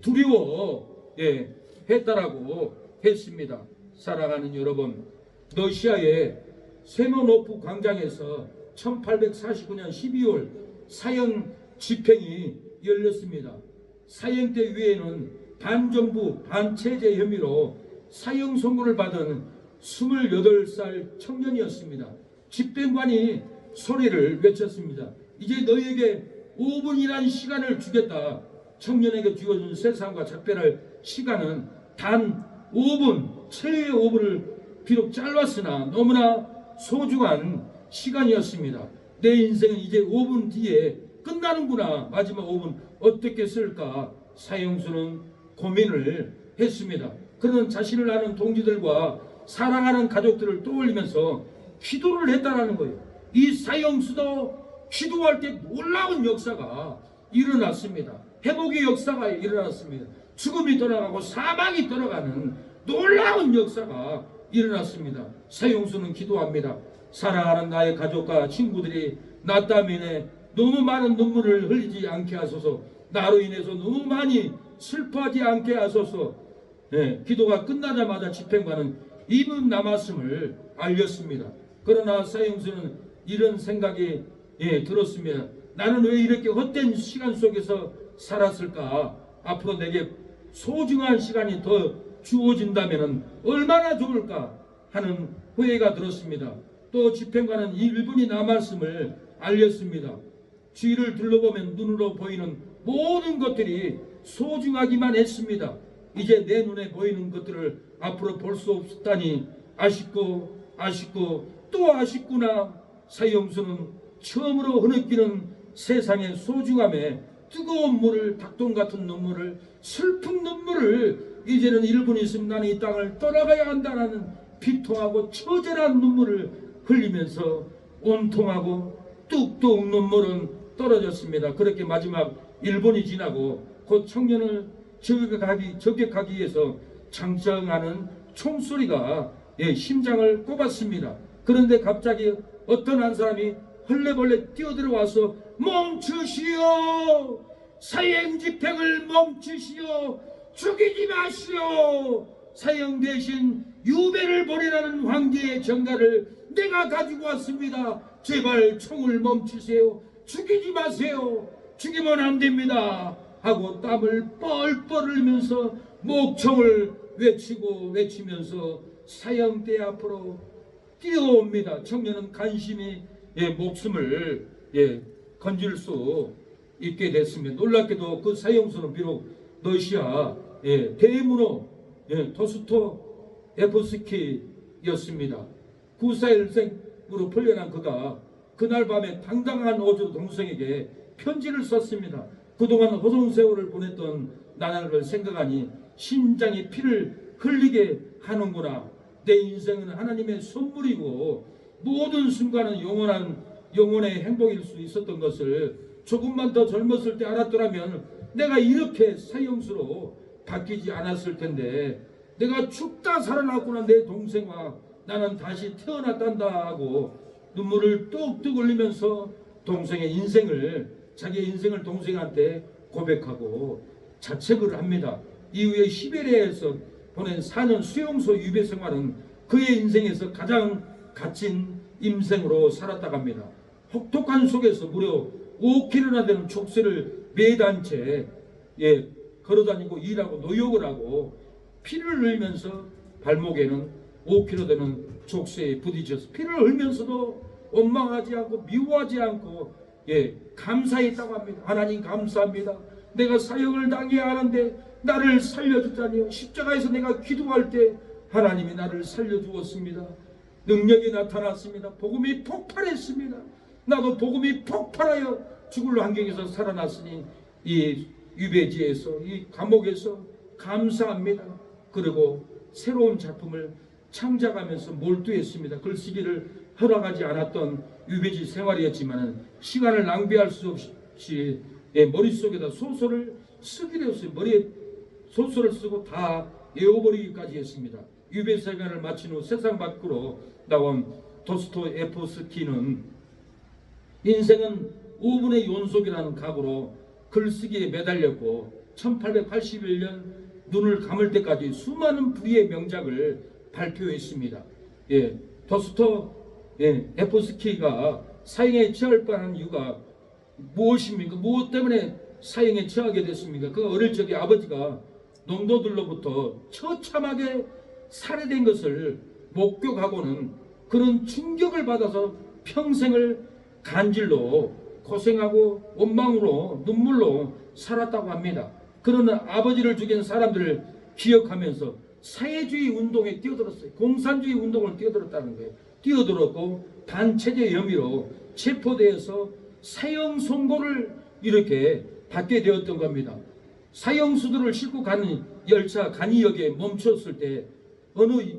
두려워 예, 했다라고 했습니다. 사랑하는 여러분, 러시아의 세모노프 광장에서 1849년 12월 사형 집행이 열렸습니다. 사형대 위에는 반정부 반체제 혐의로 사형 선고를 받은 28살 청년이었습니다. 집행관이 소리를 외쳤습니다. 이제 너희에게 5분이라는 시간을 주겠다. 청년에게 주어진 세상과 작별할 시간은 단 5분, 최후의 5분을 비록 짧았으나 너무나 소중한 시간이었습니다. 내 인생은 이제 5분 뒤에 끝나는구나. 마지막 5분 어떻게 쓸까? 사형수는 고민을 했습니다. 그는 자신을 아는 동지들과 사랑하는 가족들을 떠올리면서 기도를 했다라는 거예요. 이 사형수도 기도할 때 놀라운 역사가 일어났습니다. 회복의 역사가 일어났습니다. 죽음이 떠나가고 사망이 떠나가는 놀라운 역사가 일어났습니다. 사형수는 기도합니다. 사랑하는 나의 가족과 친구들이 나 때문에 너무 많은 눈물을 흘리지 않게 하소서. 나로 인해서 너무 많이 슬퍼하지 않게 하소서. 예, 기도가 끝나자마자 집행관은 이분 남았음을 알렸습니다. 그러나 사형수는 이런 생각이 예, 들었습니다. 나는 왜 이렇게 헛된 시간 속에서 살았을까? 앞으로 내게 소중한 시간이 더 주어진다면 얼마나 좋을까 하는 후회가 들었습니다. 또 집행관은 이 1분이 남았음을 알렸습니다. 주위를 둘러보면 눈으로 보이는 모든 것들이 소중하기만 했습니다. 이제 내 눈에 보이는 것들을 앞으로 볼 수 없다니 아쉽고 아쉽고 또 아쉽구나. 사형수는 처음으로 흐느끼는 세상의 소중함에 뜨거운 물을 닭똥 같은 눈물을 슬픈 눈물을 이제는 1분 있으면 나는 이 땅을 떠나가야 한다는 비통하고 처절한 눈물을 흘리면서 온통하고 뚝뚝 눈물은 떨어졌습니다. 그렇게 마지막 1분이 지나고 곧 청년을 저격하기, 저격하기 위해서 장정하는 총소리가 예, 심장을 꼽았습니다. 그런데 갑자기 어떤 한 사람이 헐레벌레 뛰어들어와서 멈추시오! 사형 집행을 멈추시오! 죽이지 마시오! 사형 대신 유배를 보내라는 황제의 정가를 내가 가지고 왔습니다. 제발 총을 멈추세요. 죽이지 마세요. 죽이면 안 됩니다. 하고 땀을 뻘뻘 흘리면서 목청을 외치고 외치면서 사형대 앞으로 뛰어옵니다. 청년은 간신히 예, 목숨을 예, 건질 수 있게 됐습니다. 놀랍게도 그 사형수는 비록 러시아 예, 대문호 예, 토스토 에프스키였습니다. 941생으로 풀려난 그가 그날 밤에 당당한 어조 동생에게 편지를 썼습니다. 그동안 허송 세월을 보냈던 나날을 생각하니 심장이 피를 흘리게 하는구나. 내 인생은 하나님의 선물이고 모든 순간은 영원한 영혼의 행복일 수 있었던 것을 조금만 더 젊었을 때 알았더라면 내가 이렇게 사형수로 바뀌지 않았을 텐데 내가 죽다 살아났구나 내 동생과 나는 다시 태어났단다 하고 눈물을 뚝뚝 흘리면서 동생의 인생을 자기의 인생을 동생한테 고백하고 자책을 합니다. 이후에 시베리아에서 보낸 4년 수용소 유배 생활은 그의 인생에서 가장 갇힌 인생으로 살았다 갑니다. 혹독한 속에서 무려 5km나 되는 족쇄를 매단 채 예, 걸어다니고 일하고 노역을 하고 피를 흘리면서 발목에는 5km 되는 족쇄에 부딪혀서 피를 흘면서도 원망하지 않고 미워하지 않고 예, 감사했다고 합니다. 하나님 감사합니다. 내가 사역을 당해야 하는데 나를 살려주다니요. 십자가에서 내가 기도할 때 하나님이 나를 살려주었습니다. 능력이 나타났습니다. 복음이 폭발했습니다. 나도 복음이 폭발하여 죽을 환경에서 살아났으니 이 유배지에서 이 감옥에서 감사합니다. 그리고 새로운 작품을 창작하면서 몰두했습니다. 글쓰기를 허락하지 않았던 유배지 생활이었지만 시간을 낭비할 수 없이 예, 머릿속에다 소설을 쓰기로 했어요. 머리에 소설을 쓰고 다 외워버리기까지 했습니다. 유배 생활을 마친 후 세상 밖으로 나온 도스토에프스키는 인생은 5분의 연속이라는 각오로 글쓰기에 매달렸고 1881년 눈을 감을 때까지 수많은 불의의 명작을 발표했습니다. 예, 도스토 예, 사형에 처할 뻔한 이유가 무엇입니까? 무엇 때문에 사형에 처하게 됐습니까? 그 어릴 적에 아버지가 농도들로부터 처참하게 살해된 것을 목격하고는 그런 충격을 받아서 평생을 간질로 고생하고 원망으로 눈물로 살았다고 합니다. 그러나 아버지를 죽인 사람들을 기억하면서 사회주의 운동에 뛰어들었어요. 공산주의 운동을 뛰어들었다는 거예요. 뛰어들었고 반체제 혐의로 체포되어서 사형 선고를 이렇게 받게 되었던 겁니다. 사형수들을 싣고 가는 열차 간이역에 멈췄을 때 어느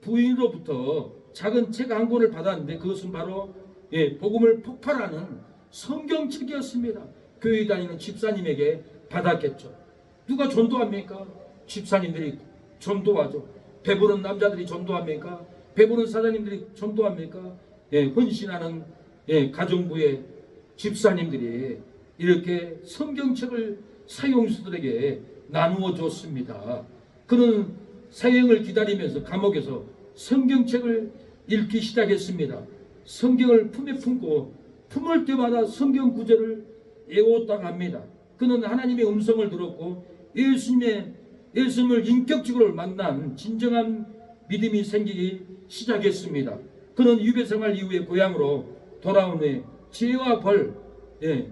부인으로부터 작은 책 한 권을 받았는데 그것은 바로 예, 복음을 폭발하는 성경책이었습니다. 교회 다니는 집사님에게 받았겠죠. 누가 전도합니까? 집사님들이 전도하죠. 배부른 남자들이 전도합니까? 배부른 사장님들이 전도합니까? 예, 헌신하는 예, 가정부의 집사님들이 이렇게 성경책을 사용수들에게 나누어 줬습니다. 그는 사형을 기다리면서 감옥에서 성경책을 읽기 시작했습니다. 성경을 품에 품고 품을 때마다 성경 구절을 외웠다고 합니다. 그는 하나님의 음성을 들었고 예수님의 예수님을 인격적으로 만난 진정한 믿음이 생기기 시작했습니다. 그는 유배 생활 이후에 고향으로 돌아온 후에 지혜와 벌, 예,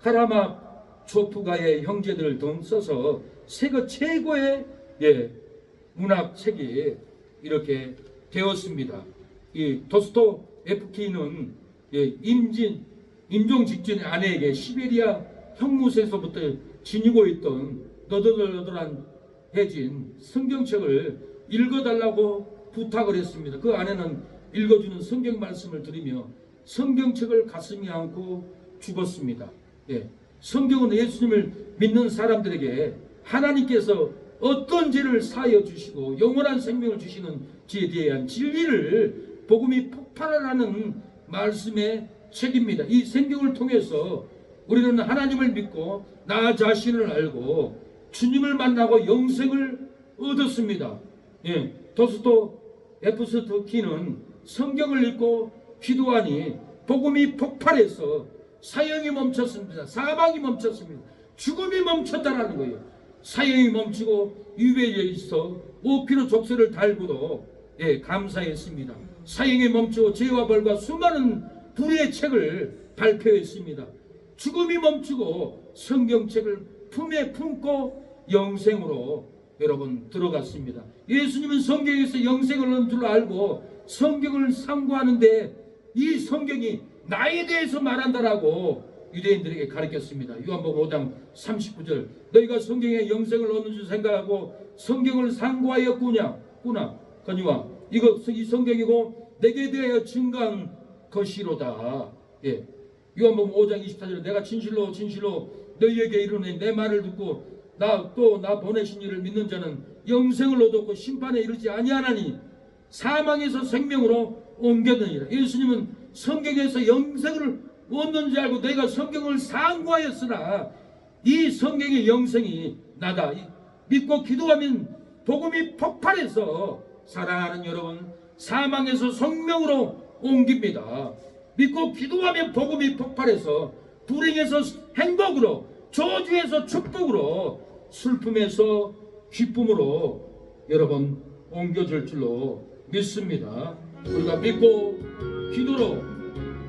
카라마 조프가의 형제들 등 써서 세계 최고의 예, 문학 책이 이렇게 되었습니다. 이 도스토 에프키는 예, 임진 임종 직전에 아내에게 시베리아 형무소에서부터 지니고 있던 너덜너덜한 해진 성경책을 읽어달라고 부탁을 했습니다. 그 아내는 읽어주는 성경 말씀을 들으며 성경책을 가슴에 안고 죽었습니다. 예. 성경은 예수님을 믿는 사람들에게 하나님께서 어떤 죄를 사하여 주시고 영원한 생명을 주시는 지에 대한 진리를 복음이 폭발하는 말씀의 책입니다. 이 성경을 통해서 우리는 하나님을 믿고 나 자신을 알고 주님을 만나고 영생을 얻었습니다. 예, 도스토 에프스토키는 성경을 읽고 기도하니 복음이 폭발해서 사형이 멈췄습니다. 사방이 멈췄습니다. 죽음이 멈췄다라는 거예요. 사형이 멈추고 유배에 있어 5km 족쇄를 달고도 예, 감사했습니다. 사형이 멈추고 죄와 벌과 수많은 불의의 책을 발표했습니다. 죽음이 멈추고 성경책을 품에 품고 영생으로 여러분 들어갔습니다. 예수님은 성경에서 영생을 얻는 줄 알고 성경을 상고하는데 이 성경이 나에 대해서 말한다라고 유대인들에게 가르쳤습니다. 요한복음 5장 39절 너희가 성경에 영생을 얻는 줄 생각하고 성경을 상고하였구냐 구나 거니와 이거 이 성경이고 내게 대하여 증거한 것이로다. 예. 요한복음 5장 24절 내가 진실로 진실로 너희에게 이르노니 내 말을 듣고 나 또 나 보내신 이를 믿는 자는 영생을 얻었고 심판에 이르지 아니하나니 사망에서 생명으로 옮겼느니라. 예수님은 성경에서 영생을 얻는 줄 알고 내가 성경을 상고하였으나 이 성경의 영생이 나다. 믿고 기도하면 복음이 폭발해서 사랑하는 여러분 사망에서 성명으로 옮깁니다. 믿고 기도하면 복음이 폭발해서 불행에서 행복으로 저주에서 축복으로 슬픔에서 기쁨으로 여러분 옮겨질 줄로 믿습니다. 우리가 믿고 기도로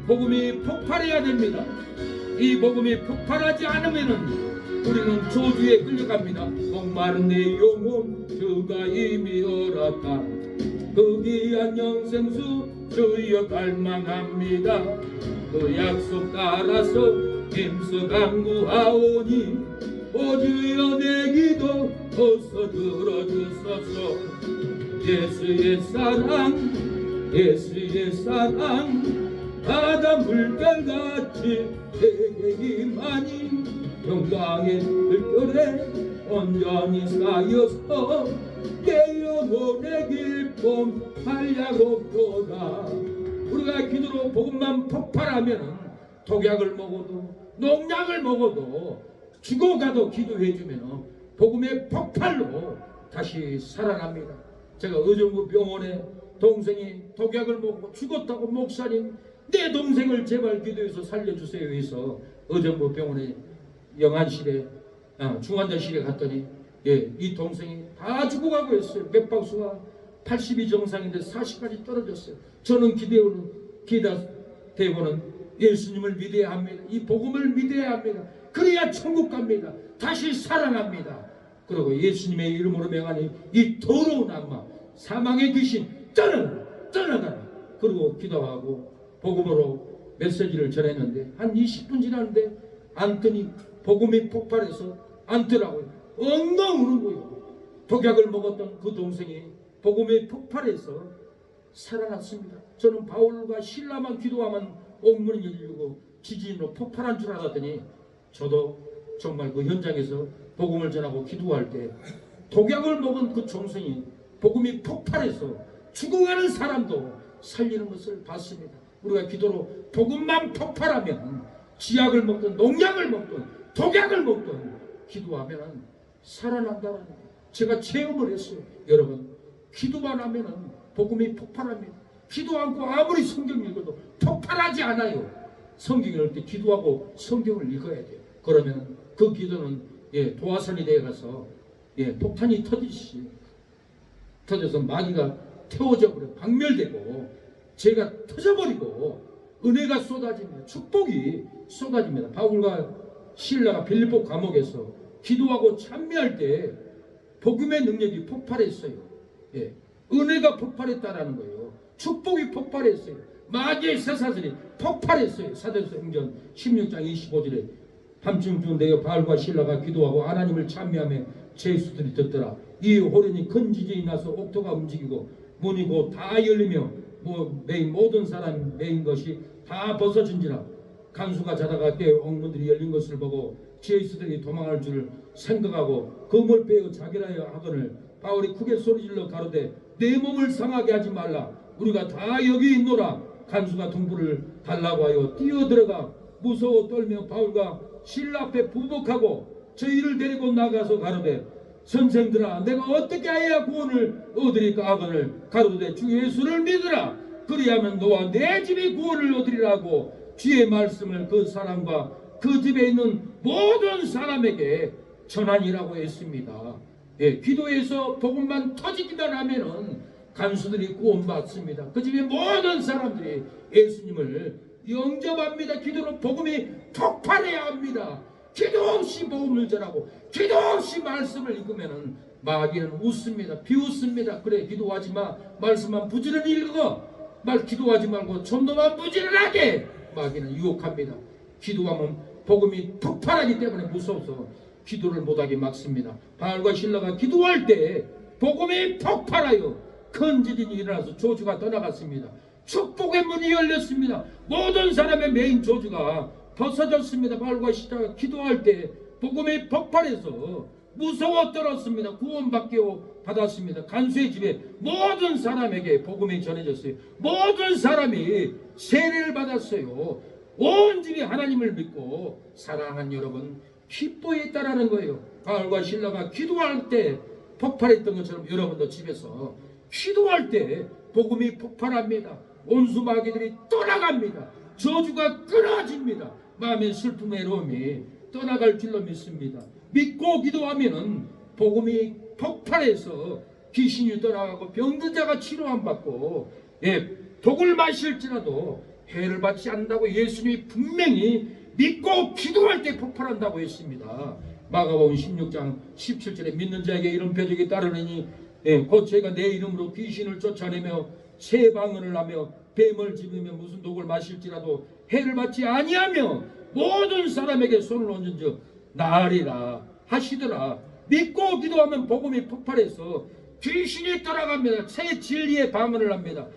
복음이 폭발해야 됩니다. 이 복음이 폭발하지 않으면은 우리는 저주에 끌려갑니다. 목마른 내 영혼 주가 이미 얼었다. 그 귀한 영생수 주여 갈망합니다. 그 약속 따라서 힘써 강구하오니 오주여 내 기도 어서 들어주소서 예수의 사랑 예수의 사랑 바다 물결같이 임하니 영광의 물결에 온전히 쌓여서 내 영혼의 길봄 달려고도다 우리가 기도로 복음만 폭발하면 독약을 먹어도 농약을 먹어도 죽어가도 기도해주면 복음의 폭발로 다시 살아납니다. 제가 의정부 병원에 동생이 독약을 먹고 죽었다고 목사님 내 동생을 제발 기도해서 살려주세요 해서 의정부 병원에 영안실에 아, 중환자실에 갔더니 예, 이 동생이 다 죽어가고 있어요. 맥박수가 80이 정상인데 40까지 떨어졌어요. 저는 기대오는 기다 대고는 예수님을 믿어야 합니다. 이 복음을 믿어야 합니다. 그래야 천국 갑니다. 다시 살아납니다. 그리고 예수님의 이름으로 명하니 이 더러운 악마 사망의 귀신 떠나라 떠나가라 그리고 기도하고 복음으로 메시지를 전했는데 한 20분 지났는데 안더니 복음이 폭발해서 안더라고요 엉엉 우는 거예요 독약을 먹었던 그 동생이 복음이 폭발해서 살아났습니다 저는 바울과 신라만 기도하면 옥문이 열리고 지진으로 폭발한 줄 알았더니 저도 정말 그 현장에서 복음을 전하고 기도할 때 독약을 먹은 그 종성이 복음이 폭발해서 죽어가는 사람도 살리는 것을 봤습니다. 우리가 기도로 복음만 폭발하면 지약을 먹든 농약을 먹든 독약을 먹든 기도하면 살아난다는 거예요. 제가 체험을 했어요. 여러분 기도만 하면 복음이 폭발합니다. 기도 않고 아무리 성경 읽어도 폭발하지 않아요. 성경 읽을 때 기도하고 성경을 읽어야 돼요. 그러면 그 기도는 예, 도화선이 되어 가서 예, 폭탄이 터지듯이 터져서 마귀가 태워져 버려 박멸되고 죄가 터져버리고 은혜가 쏟아집니다. 축복이 쏟아집니다. 바울과 신라가 빌립보 감옥에서 기도하고 참여할 때 복음의 능력이 폭발했어요. 예, 은혜가 폭발했다라는 거예요. 축복이 폭발했어요. 마귀의 쇠사슬이 폭발했어요. 사도행전 행전 16장 25절에 밤중쯤 내어 바울과 신라가 기도하고 하나님을 찬미하며 제수들이 듣더라. 이 호련히 큰 지진이 나서 옥토가 움직이고 문이 곧다 열리며 뭐 메인 모든 사람 메인 것이 다 벗어진지라 간수가 자다가 깨어 옥문들이 열린 것을 보고 제수들이 도망할 줄 생각하고 금을 빼어 자기라여 하거늘 바울이 크게 소리질러 가로되 내 몸을 상하게 하지 말라. 우리가 다 여기 있노라. 간수가 동부를 달라고 하여 뛰어들어가 무서워 떨며 바울과 신라 앞에 부복하고 저희를 데리고 나가서 가로되 선생들아 내가 어떻게 해야 구원을 얻으리까 하거늘 가로되 주 예수를 믿으라 그리하면 너와 내 집이 구원을 얻으리라고 주의 말씀을 그 사람과 그 집에 있는 모든 사람에게 전하니라고 했습니다. 예, 기도에서 복음만 터지기만 하면은 간수들이 구원받습니다. 그 집의 모든 사람들이 예수님을 영접합니다. 기도로 복음이 폭발해야 합니다. 기도 없이 복음을 전하고 기도 없이 말씀을 읽으면은 마귀는 웃습니다. 비웃습니다. 그래 기도하지 마. 말씀만 부지런히 읽어. 말 기도하지 말고 좀 더만 부지런하게 마귀는 유혹합니다. 기도하면 복음이 폭발하기 때문에 무서워서 기도를 못하게 막습니다. 바알과 신라가 기도할 때 복음이 폭발하여 큰 지진이 일어나서 조주가 떠나갔습니다. 축복의 문이 열렸습니다. 모든 사람의 메인 조주가 벗어졌습니다. 바알과 신라가 기도할 때 복음이 폭발해서 무서워 떨었습니다. 구원받게 받았습니다. 간수의 집에 모든 사람에게 복음이 전해졌어요. 모든 사람이 세례를 받았어요. 온 집이 하나님을 믿고 사랑한 여러분 기뻐했다라는 거예요. 바울과 신라가 기도할 때 폭발했던 것처럼 여러분도 집에서 기도할 때 복음이 폭발합니다. 온수 마귀들이 떠나갑니다. 저주가 끊어집니다. 마음의 슬픔 외로움이 떠나갈 줄로 믿습니다. 믿고 기도하면은 복음이 폭발해서 귀신이 떠나가고 병든 자가 치료 안 받고 예, 독을 마실지라도 해를 받지 않는다고 예수님이 분명히 믿고 기도할 때 폭발한다고 했습니다. 마가복음 16장 17절에 믿는 자에게 이런 표적이 따르느니 예, 곧 제가 내 이름으로 귀신을 쫓아내며 새 방언을 하며 뱀을 집으며 무슨 독을 마실지라도 해를 받지 아니하며 모든 사람에게 손을 얹은즉 나으리라 하시더라. 믿고 기도하면 복음이 폭발해서 귀신이 떠나갑니다. 새 진리의 방언을 합니다.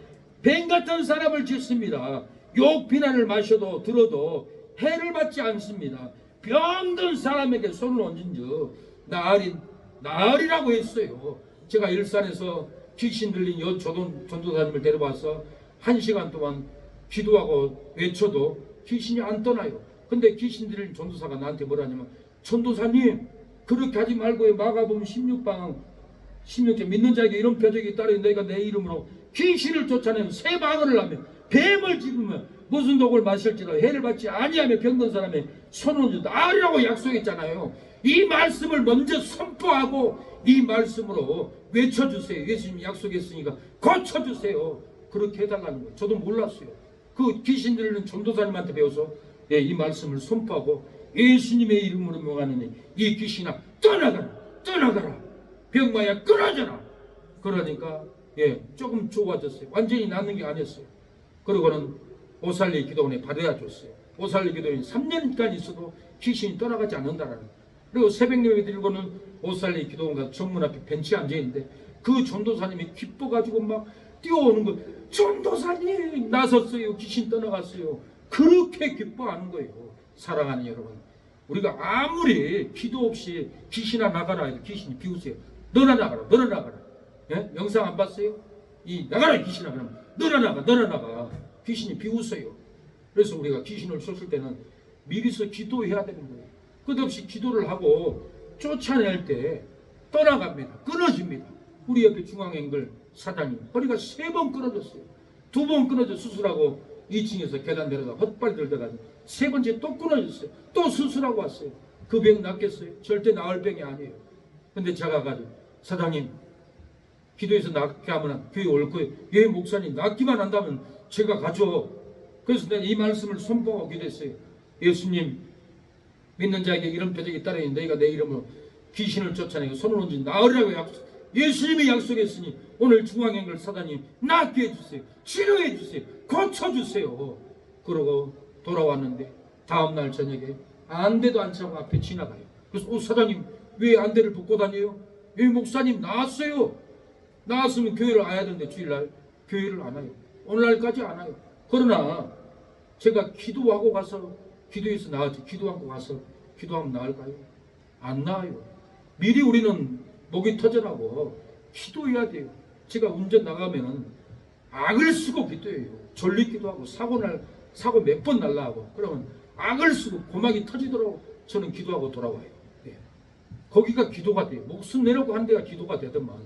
뱀 같은 사람을 짓습니다. 욕 비난을 마셔도 들어도 해를 받지 않습니다. 병든 사람에게 손을 얹은즉 나으리 나으리라고 했어요. 제가 일산에서 귀신 들린 여 조던 전도사님을 데려와서 한 시간 동안 기도하고 외쳐도 귀신이 안 떠나요. 근데 귀신 들린 전도사가 나한테 뭐라냐면 전도사님 그렇게 하지 말고요. 마가복음 16방 16절 믿는 자에게 이런 표적이 따르 너희가 내 이름으로 귀신을 쫓아내면 새 방언을 하며 뱀을 집으며 무슨 독을 마실지라 해를 받지 아니하며 병든 사람의 손을 나으리라고 약속했잖아요. 이 말씀을 먼저 선포하고 이 말씀으로 외쳐주세요. 예수님이 약속했으니까 고쳐주세요. 그렇게 해달라는 거예요. 저도 몰랐어요. 그 귀신 들리는 전도사님한테 배워서 예, 이 말씀을 선포하고 예수님의 이름으로 명하는 이 귀신아 떠나가라 떠나가라 병마야 끊어져라 그러니까 예 조금 좋아졌어요 완전히 낫는 게 아니었어요 그리고는 오살리 기도원에 받아야 줬어요 오살리 기도원이 3년간 있어도 귀신이 떠나가지 않는다라는 거예요. 그리고 새벽 예배 드리고는 오살리 기도원 가서 정문 앞에 벤치에 앉아있는데 그 전도사님이 기뻐가지고 막 뛰어오는 거 전도사님! 나섰어요. 귀신 떠나갔어요. 그렇게 기뻐하는 거예요. 사랑하는 여러분 우리가 아무리 기도 없이 귀신아 나가라 해도 귀신이 비우세요. 너나 나가라 너나 나가라. 예? 영상 안 봤어요? 이 나가라 귀신아. 그러면 너나 나가 너나 나가 귀신이 비우세요 그래서 우리가 귀신을 쫓을 때는 미리서 기도해야 되는 거예요 끝없이 기도를 하고 쫓아낼 때 떠나갑니다 끊어집니다 우리 옆에 중앙앵글 사장님 허리가 세 번 끊어졌어요 두 번 끊어져 수술하고 2층에서 계단 내려가 헛발 들다가 세 번째 또 끊어졌어요. 또 수술하고 왔어요. 그 병 낫겠어요? 절대 나을 병이 아니에요. 근데 제가 가지고 사장님 기도해서 낫게 하면 교회 올 거예요. 예 목사님 낫기만 한다면 제가 가죠. 그래서 내가 이 말씀을 선포하고 기도했어요. 예수님 믿는 자에게 이런 표적이 따르니 너희가 내 이름으로 귀신을 쫓아내고 손을 얹은 나으리라고 약속 예수님이 약속했으니 오늘 중앙행글 사단님 낫게 해주세요 치료해 주세요 고쳐주세요 그러고 돌아왔는데 다음날 저녁에 안대도 안 차고 앞에 지나가요 그래서 오 사장님 왜 안대를 벗고 다녀요? 예 목사님 나왔어요 나왔으면 교회를 와야 되는데 주일날 교회를 안 와요. 오늘날까지 안 와요. 그러나 제가 기도하고 가서 기도해서 나왔지 기도하고 가서 기도하면 나을까요? 안 나아요. 미리 우리는 목이 터져라고 기도해야 돼요. 제가 운전 나가면은 악을 쓰고 기도해요. 졸리 기도 하고 사고 날 사고 몇 번 날라 하고 그러면 악을 쓰고 고막이 터지도록 저는 기도하고 돌아와요. 예. 거기가 기도가 돼요. 목숨 내려고 한 데가 기도가 되더만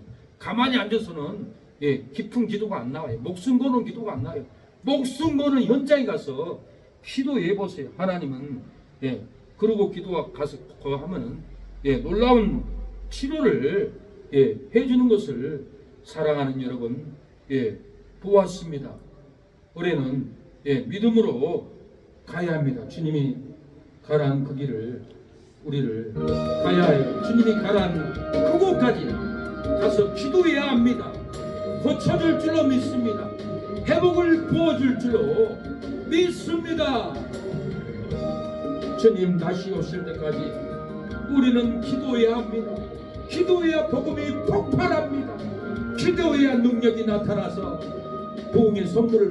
가만히 앉아서는 예, 깊은 기도가 안 나와요 목숨 거는 기도가 안 나요 목숨 거는 현장에 가서 기도해 보세요 하나님은 예, 그러고 기도가 가서 거 하면은 예, 놀라운 치료를 예, 해주는 것을 사랑하는 여러분 예, 보았습니다. 올해는 예, 믿음으로 가야 합니다. 주님이 가란 그 길을 우리를 가야 해요. 주님이 가란 그곳까지 가서 기도해야 합니다. 고쳐줄 줄로 믿습니다. 회복을 부어줄 줄로 믿습니다. 주님 다시 오실 때까지 우리는 기도해야 합니다. 기도해야 복음이 폭발합니다. 기도해야 능력이 나타나서 부흥의 선물을